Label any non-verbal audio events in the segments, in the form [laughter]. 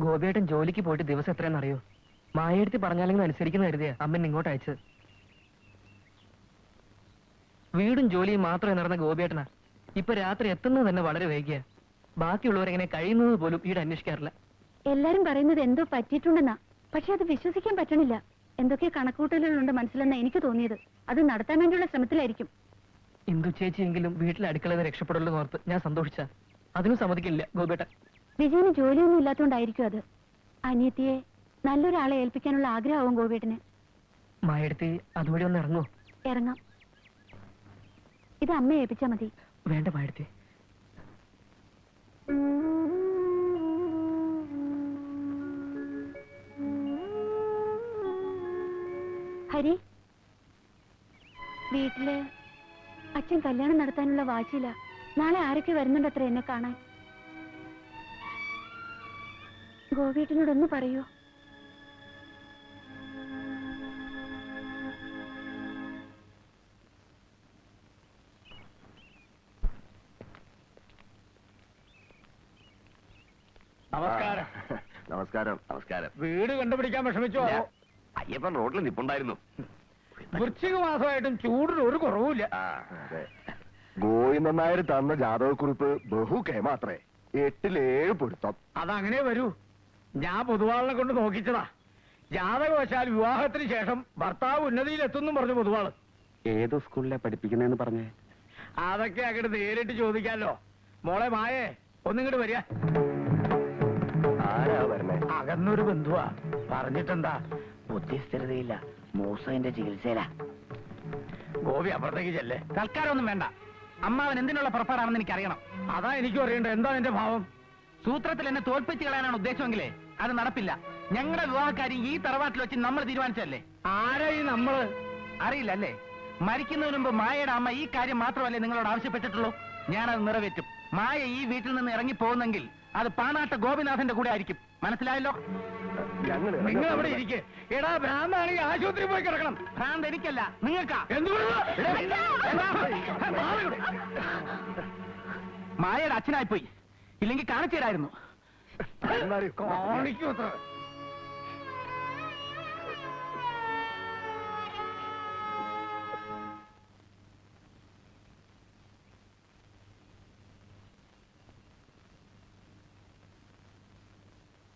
ഗോപിയേട്ടൻ ജോലിക്ക് പോയിട്ട് ദിവസം എത്രയെന്ന് അറിയോ? മായെടുത്ത് പറഞ്ഞാലെങ്കിലും അനുസരിക്കുന്ന കരുതിയ അമ്മൻ ഇങ്ങോട്ട് അയച്ചത്. വീടും ജോലിയും മാത്രമേ നടന്ന ഗോപിയേട്ടനാ ഇപ്പൊ രാത്രി എത്തുന്നത് തന്നെ വളരെ വൈകിയ. ബാക്കിയുള്ളവരെങ്ങനെ കഴിയുന്നത് പോലും ഈട് അന്വേഷിക്കാറില്ല. എല്ലാരും പറയുന്നത് എന്തോ പറ്റിയിട്ടുണ്ടെന്നാ. പക്ഷെ അത് വിശ്വസിക്കാൻ പറ്റണില്ല. എന്തൊക്കെ കണക്കൂട്ടലുകളുണ്ട് മനസ്സിലെന്ന എനിക്ക് തോന്നിയത്. അത് നടത്താൻ വേണ്ടിയുള്ള ശ്രമത്തിലായിരിക്കും. ഇന്ദു ചേച്ചിയെങ്കിലും വീട്ടിലെ അടുക്കളയിൽ രക്ഷപ്പെടുള്ളൂ ഓർത്ത് ഞാൻ സന്തോഷിച്ച. അതിനും സമ്മതിക്കില്ല ഗോപിയേട്ടൻ. വിജയന് ജോലിയൊന്നും ഇല്ലാത്തോണ്ടായിരിക്കും അത്. അനിയത്തിയെ നല്ലൊരാളെ ഏൽപ്പിക്കാനുള്ള ആഗ്രഹമാവും ഗോപിയേട്ടന് മായടുത്ത് അതുവഴി ഒന്ന് ഇറങ്ങോ. ഇറങ്ങാം. ഇത് അമ്മയെ ഏൽപ്പിച്ചാ മതി. വേണ്ട മായടുത്ത്. ഹരി? വീട്ടിൽ അച്ഛൻ കല്യാണം നടത്താനുള്ള വാശിയില്ല നാളെ ആരൊക്കെ വരുന്നുണ്ടത്ര എന്നെ കാണാൻ? ഗോപീട്ടനോടൊന്ന് പറയൂ? നമസ്കാരം. നമസ്കാരം. നമസ്കാരം. വീട് കണ്ടുപിടിക്കാൻ വിഷമിച്ചോ. അയ്യപ്പൻ റോഡിൽ നിപ്പുണ്ടായിരുന്നു. വൃശ്ചിക മാസമായിട്ടും ചൂടിന് ഒരു കുറവുമില്ല. ഗോവിന്ദൻ നായർ തന്ന ജാതകക്കുറിപ്പ് ബഹു കേമാത്രേ എട്ടിലേഴ് പൊരുത്തം. അതങ്ങനെ വരൂ. ഞാൻ പൊതുവാളിനെ കൊണ്ട് നോക്കിച്ചതാ. ജാതകവശാൽ വിവാഹത്തിന് ശേഷം ഭർത്താവ് ഉന്നതിയിലെത്തുന്നു പറഞ്ഞു പൊതുവാൾ. ഏത് സ്കൂളിലെ പഠിപ്പിക്കുന്നതെന്ന് പറഞ്ഞേ? അതൊക്കെ അങ്ങോട്ട് നേരിട്ട് ചോദിക്കാലോ. മോളെ മായേ ഒന്നിങ്ങോട്ട് വരിക. ആരാ വരണേ? അകന്നൊരു ബന്ധുവാ. പറഞ്ഞിട്ടെന്താ? ബുദ്ധിസ്ഥിരതയില്ല. മൂസന്റെ ചികിത്സയിലാ. ഗോപി അപ്പുറത്തേക്ക് ചെല്ലേ. തൽക്കാലം ഒന്നും വേണ്ട. അമ്മാവൻ എന്തിനുള്ള പുറപ്പാടാണെന്ന് എനിക്ക് അറിയണം അതാ എനിക്കും അറിയണ്ട എന്താ നിന്റെ ഭാവം? സൂത്രത്തിൽ എന്നെ തോൽപ്പിച്ച് കളയാനാണ് ഉദ്ദേശമെങ്കിലേ? അത് നടപ്പില്ല. ഞങ്ങളുടെ വിവാഹക്കാര്യം ഈ തറവാട്ടിൽ വെച്ച് നമ്മൾ തീരുമാനിച്ചല്ലേ ആരായി ഈ നമ്മൾ? അറിയില്ല അല്ലേ? മരിക്കുന്നതിന് മുമ്പ് മായയുടെ അമ്മ ഈ കാര്യം മാത്രമല്ലേ നിങ്ങളോട് ആവശ്യപ്പെട്ടിട്ടുള്ളൂ? ഞാനത് നിറവേറ്റും. മായ ഈ വീട്ടിൽ നിന്ന് ഇറങ്ങി പോകുന്നെങ്കിൽ അത് പാണാട്ട ഗോപിനാഥന്റെ കൂടെ ആയിരിക്കും. മനസ്സിലായല്ലോ? നിങ്ങൾ അവിടെ ഇരിക്കെ. എടാ ഭ്രാന്താണെങ്കിൽ ആശുപത്രി പോയി കിടക്കണം. ഭ്രാന്ത് എനിക്കല്ല നിങ്ങൾക്കാ. എന്തുകൊണ്ടാ മായയുടെ അച്ഛനായി പോയി ഇല്ലെങ്കിൽ കാണിച്ചു തരായിരുന്നു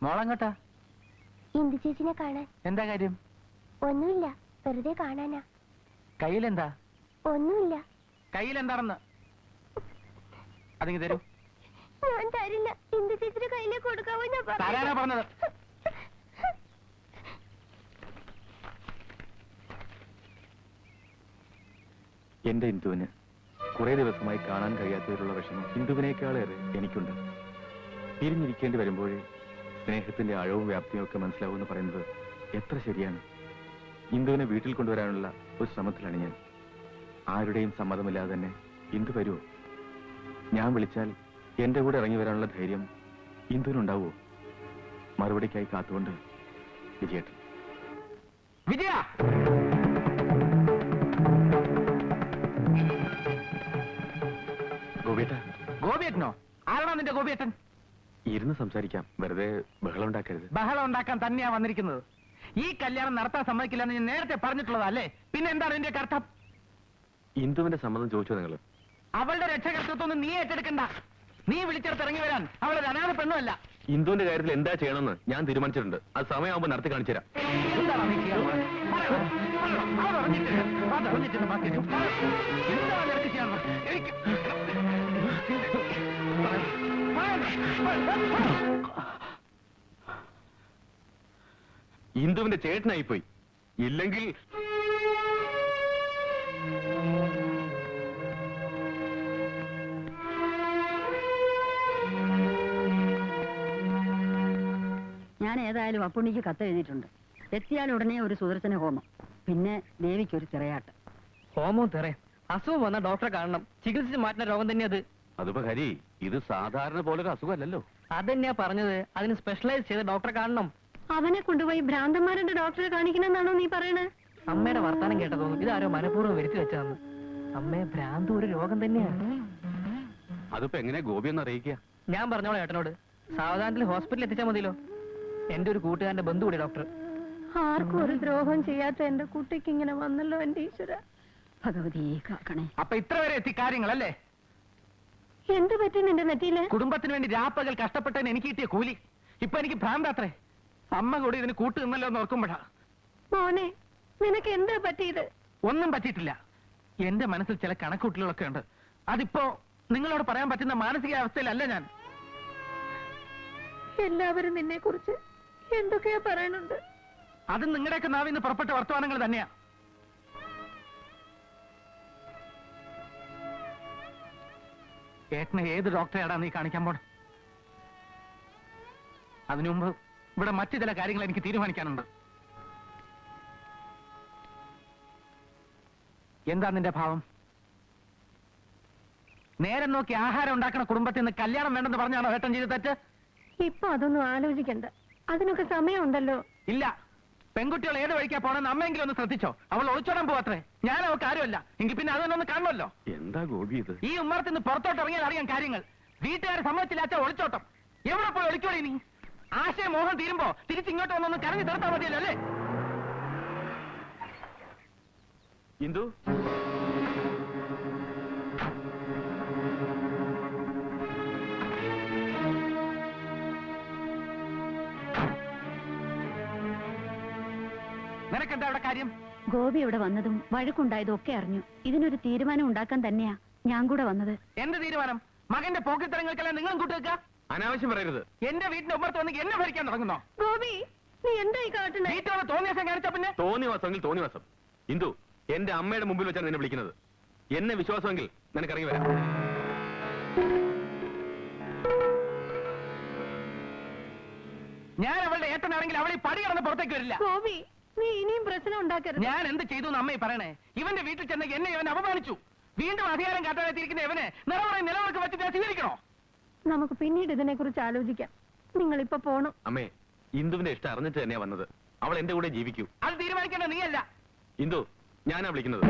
മോളങ്ങോട്ടാ? ഇന്ദു ചേച്ചിനെ കാണാൻ. എന്താ കാര്യം? ഒന്നുമില്ല. വെറുതെ കാണാനാ. കയ്യിലെന്താ? ഒന്നുമില്ല. കയ്യിലെന്താണെന്ന്? അതിങ്ങ് തരൂ. ഞാൻ തരില്ല. ഇന്ദു ചേച്ചിയുടെ കയ്യിലേക്ക് കൊടുക്കാവോ ഞാൻ തരാനാ പറഞ്ഞത്. എന്റെ ഇന്ദുവിന് കുറെ ദിവസമായി കാണാൻ കഴിയാത്തവരുള്ള വിഷമം ഹിന്ദുവിനേക്കാളേറെ എനിക്കുണ്ട്. പിരിഞ്ഞിരിക്കേണ്ടി വരുമ്പോഴേ സ്നേഹത്തിന്റെ ആഴവും വ്യാപ്തിയും ഒക്കെ മനസ്സിലാവുമെന്ന് പറയുന്നത് എത്ര ശരിയാണ്. ഇന്ദുവിനെ വീട്ടിൽ കൊണ്ടുവരാനുള്ള ഒരു ശ്രമത്തിലാണ് ഞാൻ. ആരുടെയും സമ്മതമില്ലാതെ തന്നെ ഇന്ദു വരുമോ ഞാൻ വിളിച്ചാൽ എന്റെ കൂടെ ഇറങ്ങി വരാനുള്ള ധൈര്യം ഇന്ദുവിനുണ്ടാവോ മറുപടിക്കായി കാത്തുകൊണ്ട് വിജയേട്ടൻ. വിജയ! ഗോപിയേട്ട. ഗോപിയേട്ടനോ? ആരാണോ നിന്റെ ഗോപിയേട്ടൻ? ഇരുന്ന് സംസാരിക്കാം. വെറുതെ ബഹളം ഉണ്ടാക്കരുത്. ബഹളം ഉണ്ടാക്കാൻ തന്നെയാ വന്നിരിക്കുന്നത്. ഈ കല്യാണം നടത്താൻ സമ്മതിക്കില്ലെന്ന് ഞാൻ നേരത്തെ പറഞ്ഞിട്ടുള്ളതാ അല്ലേ? പിന്നെ എന്താണ് എന്റെ കർത്തം? ഇന്ദുവിന്റെ സമ്മതം ചോദിച്ചോ നിങ്ങൾ അവളുടെ രക്ഷകർത്തൃത്വം നീ ഏറ്റെടുക്കണ്ട. നീ വിളിച്ചെടുത്ത് ഇറങ്ങി വരാൻ അവളൊരു അനാഥ പെണ്ണല്ല ഇന്ദുവിന്റെ കാര്യത്തിൽ എന്താ ചെയ്യണമെന്ന് ഞാൻ തീരുമാനിച്ചിട്ടുണ്ട്. അത് സമയമാകുമ്പോൾ നടത്തി കാണിച്ചു തരാം. എന്താണ് പോയി ചെയ്യാൻ? ഞാൻ ഏതായാലും അപ്പുണ്ണിക്ക് കത്ത് എഴുതിയിട്ടുണ്ട്. എത്തിയാൽ ഉടനെ ഒരു സുദർശന ഹോമം. പിന്നെ ദേവിക്ക് ഒരു തിറയാട്ട് ഹോമവും തിറയും അസുഖം വന്ന ഡോക്ടറെ കാണണം. ചികിത്സിച്ച് മാറ്റുന്ന രോഗം തന്നെ അത്. അതിപ്പോ ഹരി ഇത് സാധാരണ പോലെ ഒരു അസുഖമല്ലല്ലോ. അതന്നെയാ പറഞ്ഞത്. അതിന് സ്പെഷ്യലൈസ് ചെയ്ത ഡോക്ടറെ കാണണം. അവനെ കൊണ്ടുപോയി ഭ്രാന്തന്മാരുടെ ഡോക്ടറെ കാണിക്കണമെന്നാണോ നീ പറയണേ? അമ്മയുടെ വർത്താനം കേട്ട തോന്നും ഇതാരോ മനഃപൂർവം വരുത്തി വെച്ചതെന്ന്. അമ്മയെ ഭ്രാന്ത് ഒരു രോഗം തന്നെയാണ് അതിപ്പോ എങ്ങനെ ഗോപി എന്ന് അറിയിക്കുക? ഞാൻ പറഞ്ഞോളാം ഏട്ടനോട്. സാവധാനത്തിൽ ഹോസ്പിറ്റലിൽ എത്തിച്ചാൽ മതിയല്ലോ. എന്റെ ഒരു കൂട്ടുകാരന്റെ ബന്ധു കൂടി ഡോക്ടർ. ആർക്കും ഒരു ദ്രോഹം ചെയ്യാത്ത എന്റെ കുട്ടിക്ക് ഇങ്ങനെ വന്നല്ലോ എന്റെ ഈശ്വര. ഭഗവതി കാക്കണേ. അപ്പൊ ഇത്ര വരെ എത്തി കാര്യങ്ങളല്ലേ? എന്ത് പറ്റി നിന്റെ നെറ്റിയിൽ? കുടുംബത്തിന് വേണ്ടി രാപ്പകൽ കഷ്ടപ്പെട്ടതിന് എനിക്ക് കിട്ടിയ കൂലി. ഇപ്പൊ എനിക്ക് ഭ്രാന്താത്രേ. അമ്മ കൂടി ഇതിന് കൂട്ടു നിന്നല്ലോ എന്ന് ഓർക്കുമ്പോഴാ. മോനെ നിനക്ക് എന്താ പറ്റിയത്? ഒന്നും പറ്റിയിട്ടില്ല. എന്റെ മനസ്സിൽ ചില കണക്കൂട്ടലുകളൊക്കെ ഉണ്ട്. അതിപ്പോ നിങ്ങളോട് പറയാൻ പറ്റുന്ന മാനസികാവസ്ഥയിലല്ല ഞാൻ. എല്ലാവരും നിന്നെ കുറിച്ച് എന്തൊക്കെയാ പറയണുണ്ട് അത് നിങ്ങളുടെയൊക്കെ നാവിൽ നിന്ന് പുറപ്പെട്ട വർത്തമാനങ്ങൾ തന്നെയാ. ഏട്ടനെ ഏത് ഡോക്ടറെയാടാ നീ കാണിക്കാൻ പോണ? അതിനു മുമ്പ് ഇവിടെ മറ്റു ചില കാര്യങ്ങൾ എനിക്ക് തീരുമാനിക്കാനുണ്ട്. എന്താ നിന്റെ ഭാവം? നേരം നോക്കി ആഹാരം ഉണ്ടാക്കുന്ന കുടുംബത്തിൽ നിന്ന് കല്യാണം വേണ്ടെന്ന് പറഞ്ഞാണോ ഏട്ടൻ ചെയ്ത് തെറ്റ്? ഇപ്പൊ അതൊന്നും ആലോചിക്കണ്ട. അതിനൊക്കെ സമയമുണ്ടല്ലോ. ഇല്ല. പെൺകുട്ടികൾ ഏത് വഴിക്കാ പോണെന്ന് അമ്മയെങ്കിലും ഒന്ന് ശ്രദ്ധിച്ചോ. അവൾ ഒളിച്ചോടാൻ പോവാത്രേ. ഞാൻ അവൾക്ക് ആരുമല്ല. എങ്കിൽ പിന്നെ അതൊന്നും കാണുമല്ലോ. എന്താ ഗോപി ഇത്? ഈ ഉമ്മറത്ത് നിന്ന് പുറത്തോട്ട് ഇറങ്ങിയാൽ അറിയാൻ കാര്യങ്ങൾ. വീട്ടുകാരെ സമ്മതിച്ചില്ലാത്ത ഒളിച്ചോട്ടം. എവിടെ പോയി ഒളിക്കോളി നീ? ആശയ മോഹം തീരുമ്പോ തിരിച്ചിങ്ങോട്ട് വന്നൊന്ന് കരഞ്ഞു തീർത്താൽ മതിയല്ലോ അല്ലേ? ഇന്ദു? അവിടെ കാര്യം? ഗോപി ഇവിടെ വന്നതും വഴക്കുണ്ടായതും ഒക്കെ അറിഞ്ഞു. ഇതിനൊരു തീരുമാനം ഉണ്ടാക്കാൻ തന്നെയാ ഞാൻ കൂടെ വന്നത്. എന്ത് തീരുമാനം? മകന്റെ പോക്കിത്തരങ്ങൾക്കെല്ലാം നിങ്ങളും കൂട്ടുവെക്ക? അനാവശ്യം പറയരുത്. എന്റെ വീടിന്റെ ഉമ്മർത്ത് വന്ന് എന്നെ ഭരിക്കാൻ തുടങ്ങുന്നോ? ഗോപി നീ എന്തായി കാട്ടുന്നത് വീട്ടിലുള്ള തോന്നിയാസം കാണിച്ച പിന്നെ? തോന്നിവാസമെങ്കിൽ തോന്നിവാസം ഇന്ദു എന്റെ അമ്മയുടെ മുമ്പിൽ വെച്ചാണ് നിന്നെ വിളിക്കുന്നത്. എന്നെ വിശ്വാസമെങ്കിൽ നിനക്കിറങ്ങി വരാം. ഞാൻ അവളുടെ ഏട്ടനാണെങ്കിൽ അവളെ പടി കടന്ന് പുറത്തേക്ക് വരില്ല. ഗോപി നീ ഇനിയും പ്രശ്നം ഉണ്ടാക്കരുത്. ഞാൻ എന്ത് ചെയ്തു എന്ന് അമ്മയെ പറയണേ? ഇവന്റെ വീട്ടിൽ ചെന്ന എന്നെ ഇവൻ അപമാനിച്ചു. വീണ്ടും അധികാരം കാട്ടാനെത്തിയിരിക്കുന്ന ഇവനെ നിലവറ നിലവർക്ക് വെച്ച് ഞാൻ സ്വീകരിക്കണോ? നമുക്ക് പിന്നീട് ഇതിനെ കുറിച്ച് ആലോചിക്കാം. നിങ്ങൾ ഇപ്പൊ പോണം. അമ്മേ ഇന്ദുവിന്റെ ഇഷ്ടം അറിഞ്ഞിട്ട് തന്നെയാ വന്നത്. അവൾ എന്റെ കൂടെ ജീവിക്കൂ. അത് തീരുമാനിക്കേണ്ട നീയല്ല. ഇന്ദു ഞാനാ വിളിക്കുന്നത്.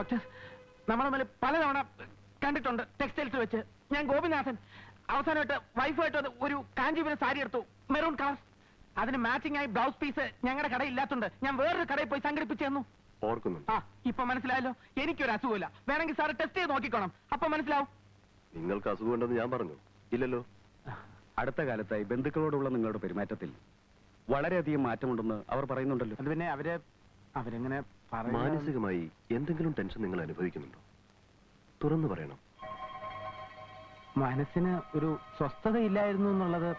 ഡോക്ടർ. നമ്മൾ മേലെ പലതവണ കണ്ടിട്ടുണ്ട് ടെക്സ്റ്റൈൽസ് വെച്ച്. ഞാൻ ഗോപിനാഥൻ. അവസാനമായിട്ട് വൈഫായിട്ട് ഒരു കാഞ്ചീപുരം സാരി എടുത്തു. Maroon colour. അതിന് മാച്ചിങ് ആയി ബ്ലൗസ് പീസ് ഞങ്ങളുടെ കടയിൽ ഇല്ലാത്തുണ്ട് ഞാൻ വേറൊരു കടയിൽ പോയി സംഘടിപ്പിച്ചു തന്നു. ഓർക്കുന്നുണ്ട്. ആ ഇപ്പൊ മനസ്സിലായല്ലോ? എനിക്കൊരു അസുഖമില്ല. വേണമെങ്കിൽ സാറ് ടെസ്റ്റ് ചെയ്ത് നോക്കിക്കോണം. അപ്പൊ മനസ്സിലാവും. നിങ്ങൾക്ക് അസുഖമുണ്ടെന്ന് ഞാൻ പറഞ്ഞു. ഇല്ലല്ലോ. അടുത്ത കാലത്തായി ബന്ധുക്കളോടുള്ള നിങ്ങളുടെ പെരുമാറ്റത്തിൽ വളരെയധികം മാറ്റമുണ്ടെന്ന് അവർ പറയുന്നുണ്ടല്ലോ. അത് പിന്നെ അവരെ അവരെങ്ങനെ മാനസികമായി എന്തെങ്കിലും ടെൻഷൻ നിങ്ങൾ അനുഭവിക്കുന്നുണ്ടോ? തുറന്നു പറയണം. മനസ്സിന് ഒരു സ്വസ്ഥതയില്ലായിരുന്നു എന്നുള്ളത്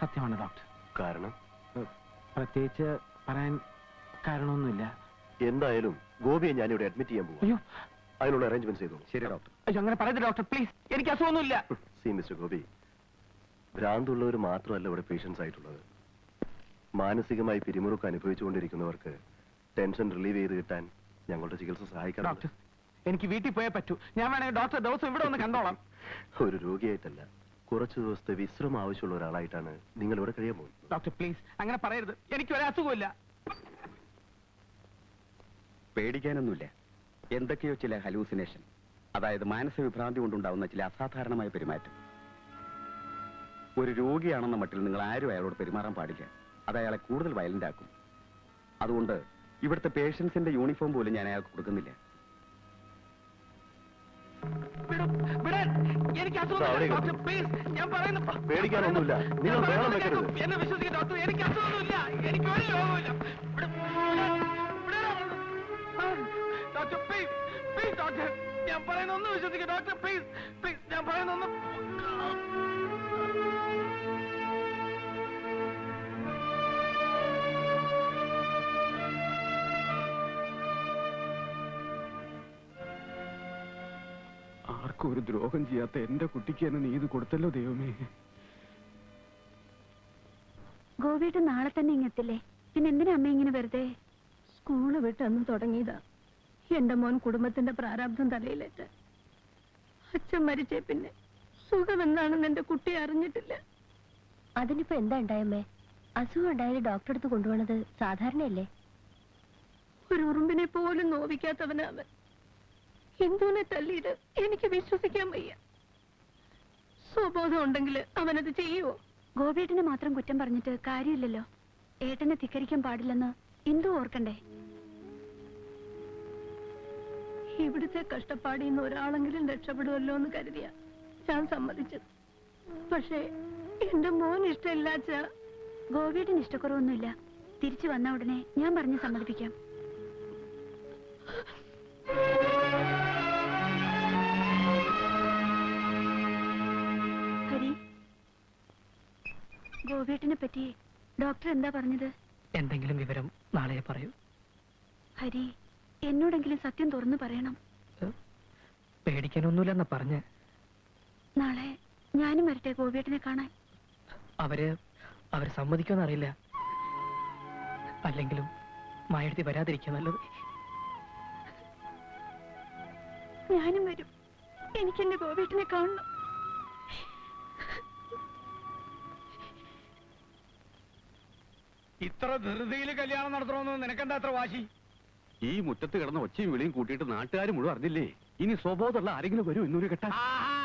സത്യമാണ് ഡോക്ടർ. കാരണം? പ്രത്യേകിച്ച് പറയാൻ കാരണമൊന്നുമില്ല. എന്തായാലും ഗോപിയെ ഞാനിവിടെ അഡ്മിറ്റ് ചെയ്യാൻ പോകും അയ്യോ. അതിനുള്ള അറേഞ്ച്മെന്റ് ചെയ്തോളൂ. ശരി ഡോക്ടർ. അയ്യോ അങ്ങനെ പറയരുത് ഡോക്ടർ. പ്ലീസ് എനിക്ക് അസുഖമൊന്നുമില്ല. സി മിസ്റ്റർ ഗോപി ഭ്രാന്തുള്ളവർ മാത്രമല്ല ഇവിടെ പേഷ്യൻസ് ആയിട്ടുള്ളത്. മാനസികമായി പിരിമുറുക്ക് അനുഭവിച്ചുകൊണ്ടിരിക്കുന്നവർക്ക് ടെൻഷൻ റിലീവ് ചെയ്ത് കിട്ടാൻ ഞങ്ങളുടെ ചികിത്സ സഹായിക്കാം ഡോക്ടർ എനിക്ക് വീട്ടിൽ പോയേ പറ്റൂ. ഞാൻ വേണമെങ്കിൽ ഡോക്ടർ ദിവസം ഇവിടെ ഒന്ന് കണ്ടോളാം. [laughs] ഒരു രോഗിയായിട്ടല്ല കുറച്ച് ദിവസത്തെ വിശ്രമം ആവശ്യമുള്ള ഒരാളായിട്ടാണ് നിങ്ങൾ ഇവിടെ കഴിയാൻ പോകുന്നത്. ഡോക്ടർ പ്ലീസ് അങ്ങനെ പറയരുത്. എനിക്ക് ഒരു അസുഖമില്ല പേടിക്കാനൊന്നുമില്ല. എന്തൊക്കെയോ ചില ഹലൂസിനേഷൻ അതായത് മാനസിക വിഭ്രാന്തി കൊണ്ടുണ്ടാവുന്ന ചില അസാധാരണമായ പെരുമാറ്റം. ഒരു രോഗിയാണെന്ന മട്ടിൽ നിങ്ങൾ ആരും അയാളോട് പെരുമാറാൻ പാടില്ല. അത് അയാളെ കൂടുതൽ വയലന്റ് ആക്കും. അതുകൊണ്ട് ഇവിടുത്തെ പേഷ്യൻസിന്റെ യൂണിഫോം പോലും ഞാൻ അയാൾക്ക് കൊടുക്കുന്നില്ല. എനിക്ക് പ്ലീസ് ഞാൻ പറയുന്നു. പേടിക്കാനൊന്നുമില്ല. നിങ്ങൾ ബഹളം വെക്കരുത്. എന്നെ വിശ്വസിക്കും ഡോക്ടർ എനിക്ക് അസുഖമൊന്നുമില്ല. എനിക്ക് ഒരു രോഗമില്ല വിടും, വിടാൻ. വിടാൻ. Doctor please please doctor. ഞാൻ പറയുന്ന ഒന്ന് വിശ്വസിക്കും. ഡോക്ടർ പ്ലീസ് പ്ലീസ് ഞാൻ പറയുന്ന ഒന്ന് ആർക്കും ഒരു ദ്രോഹം ചെയ്യാത്ത എന്റെ കുട്ടിക്ക് തന്നെ നീ ഇത് കൊടുത്തല്ലോ ദൈവമേ. ഗോപിയുടെ നാളെ തന്നെ ഇങ്ങെത്തില്ലേ പിന്നെ എന്തിനാ അമ്മ ഇങ്ങനെ വെറുതെ? സ്കൂൾ വിട്ടന്ന് തുടങ്ങിയതാ. എന്റെ മോൻ കുടുംബത്തിന്റെ പ്രാരാബ്ദം തലയിലേറ്റ. അച്ഛൻ മരിച്ചേ പിന്നെ സുഖം എന്താണെന്ന് എന്റെ കുട്ടി അറിഞ്ഞിട്ടില്ല. അതിനിപ്പോ എന്താ ഉണ്ടായമ്മേ? അസുഖം ഉണ്ടായാലും ഡോക്ടറെ അടുത്ത് കൊണ്ടുപോണത് സാധാരണയല്ലേ? ഒരു ഉറുമ്പിനെ പോലും നോവിക്കാത്തവനാ അവൻ. ഹിന്ദുവിനെ തല്ലിയത് എനിക്ക് വിശ്വസിക്കാൻ വയ്യ. സ്വബോധം ഉണ്ടെങ്കിൽ അവനത് ചെയ്യുവോ? ഗോപിയേട്ടനെ മാത്രം കുറ്റം പറഞ്ഞിട്ട് കാര്യമില്ലല്ലോ. ഏട്ടനെ ധിക്കരിക്കാൻ പാടില്ലെന്ന് ഇന്ദു ഓർക്കണ്ടേ? ഇവിടുത്തെ കഷ്ടപ്പാടിൽ നിന്ന് ഒരാളെങ്കിലും രക്ഷപ്പെടുമല്ലോ എന്ന് കരുതിയ ഞാൻ സമ്മതിച്ചത് പക്ഷേ എന്റെ മോൻ ഇഷ്ടമില്ലാച്ച ഗോപിയുടെ ഇഷ്ടക്കുറവൊന്നുമില്ല. തിരിച്ചു വന്ന ഉടനെ ഞാൻ പറഞ്ഞ് സമ്മതിപ്പിക്കാം. ഗോപിയേട്ടനെ പറ്റി ഡോക്ടർ എന്താ പറഞ്ഞത്? എന്തെങ്കിലും വിവരം നാളെ പറയൂ. ഹരി എന്നോടെങ്കിലും സത്യം തുറന്നു പറയണം. പേടിക്കാനൊന്നുമില്ലെന്ന പറഞ്ഞ്. നാളെ ഞാനും വരട്ടെ ഗോപിയേട്ടനെ കാണാൻ. അവർ അവർ സമ്മതിക്കുമെന്ന് അറിയില്ല. അല്ലെങ്കിലും മായടുത്തി വരാതിരിക്കുക നല്ലത്. ഞാനും വരും. എനിക്ക് എന്റെ ഗോപിയേട്ടനെ കാണണം. ഇത്ര ധൃതിയിൽ കല്യാണം നടത്തണമെന്ന് നിനക്കെന്താ അത്ര വാശി? ഈ മുറ്റത്ത് കിടന്ന ഒച്ചയും വിളിയും കൂട്ടിയിട്ട് നാട്ടുകാർ മുഴുവൻ അറിഞ്ഞില്ലേ? ഇനി സ്വബോധമുള്ള ആരെങ്കിലും വരും ഇന്നൊരു കെട്ടാ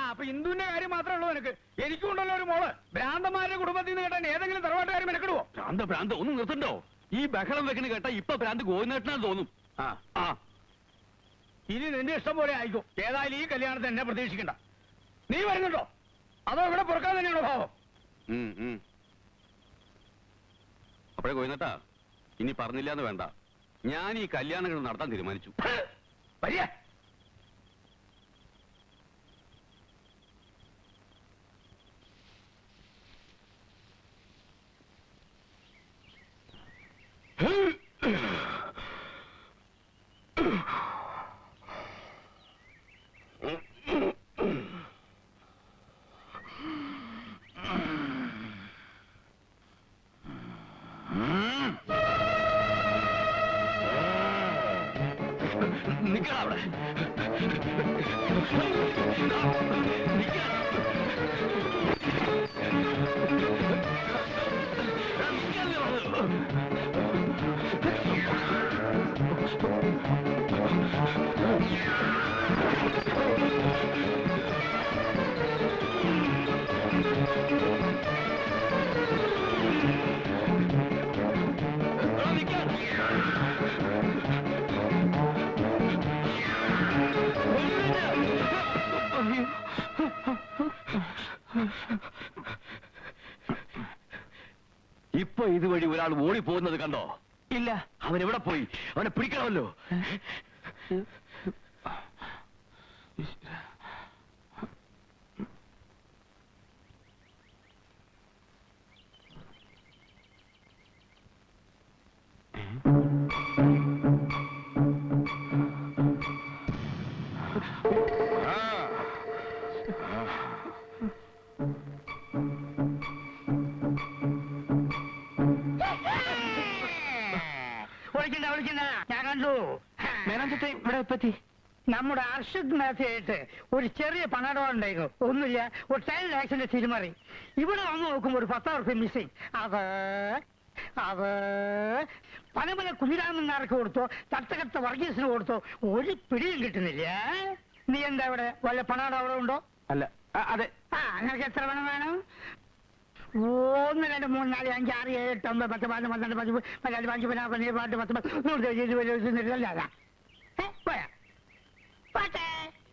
അപ്പൊ ഇന്ദുവിന്റെ കാര്യം മാത്രമേ ഉള്ളൂ എനിക്ക് എനിക്കും ഉണ്ടല്ലോ ഒരു മോൾ. ഭ്രാന്തമാരുടെ കുടുംബത്തിൽ നിന്ന് കേട്ടാൻ ഏതെങ്കിലും തറവാട്ടുകാരും എനക്കിടുവോ ഭ്രാന്ത ഭ്രാന്ത ഒന്നും നിർത്തണ്ടോ? ഈ ബഹളം വെക്കണ കേട്ടാ ഇപ്പൊ ഭ്രാന്ത് ഗോവിന്ദേട്ടനാന്ന് തോന്നും. ആ ആ. ഇനി നിന്റെ ഇഷ്ടം പോലെ ആയിക്കോ. ഏതായാലും ഈ കല്യാണത്തിന് എന്നെ പ്രതീക്ഷിക്കണ്ട. നീ വരുന്നുണ്ടോ? അതോ ഇവിടെ പുറക്കാൻ തന്നെയാണോ ഭാവം. അപ്പോഴേ ഗോവിന്ദേട്ടാ ഇനി പറഞ്ഞില്ല എന്ന് വേണ്ട. ഞാൻ ഈ കല്യാണങ്ങൾ നടത്താൻ തീരുമാനിച്ചു. വരിക. നിക്കണം അവിടെ ഇതുവഴി ഒരാൾ ഓടി പോകുന്നത് കണ്ടോ? ഇല്ല. അവൻ എവിടെ പോയി? അവനെ പിടിക്കണമല്ലോ. മേത്തയായിട്ട് ഒരു ചെറിയ പണടം ഉണ്ടായിരുന്നു ഒന്നുമില്ല ഒരു ടെൻ ലാക്സിന്റെ തിരിമറി ഇവിടെ വന്ന് നോക്കുമ്പോൾ ഒരു പത്താം റുപ്യ മിസ്സിങ് അത് അത് പല പല കുഞ്ഞിരാമന്നാർക്ക് കൊടുത്തോ തട്ടകത്ത വർഗീസിന് കൊടുത്തോ ഒരു പിടിയും കിട്ടുന്നില്ല നീ എന്താ ഇവിടെ വല്ല പണാട അവിടെ ഉണ്ടോ അല്ല അതെ ആ നിനക്ക് എത്ര പണം വേണം ഒന്ന് രണ്ട് മൂന്ന് നാല് അഞ്ച് ആറ് ഏഴ് എട്ട് ഒമ്പത് പത്ത് പതിനൊന്ന് പന്ത്രണ്ട് പതിമൂന്ന് പതിനാല് പതിനഞ്ച് പതിനാറ് പതിനേഴ് പാട്ട് പത്ത് പത്ത് നൂറ് ഇരുപത് ഇരുപത് ഇരുപത് ഇരുപത് பாட்ட.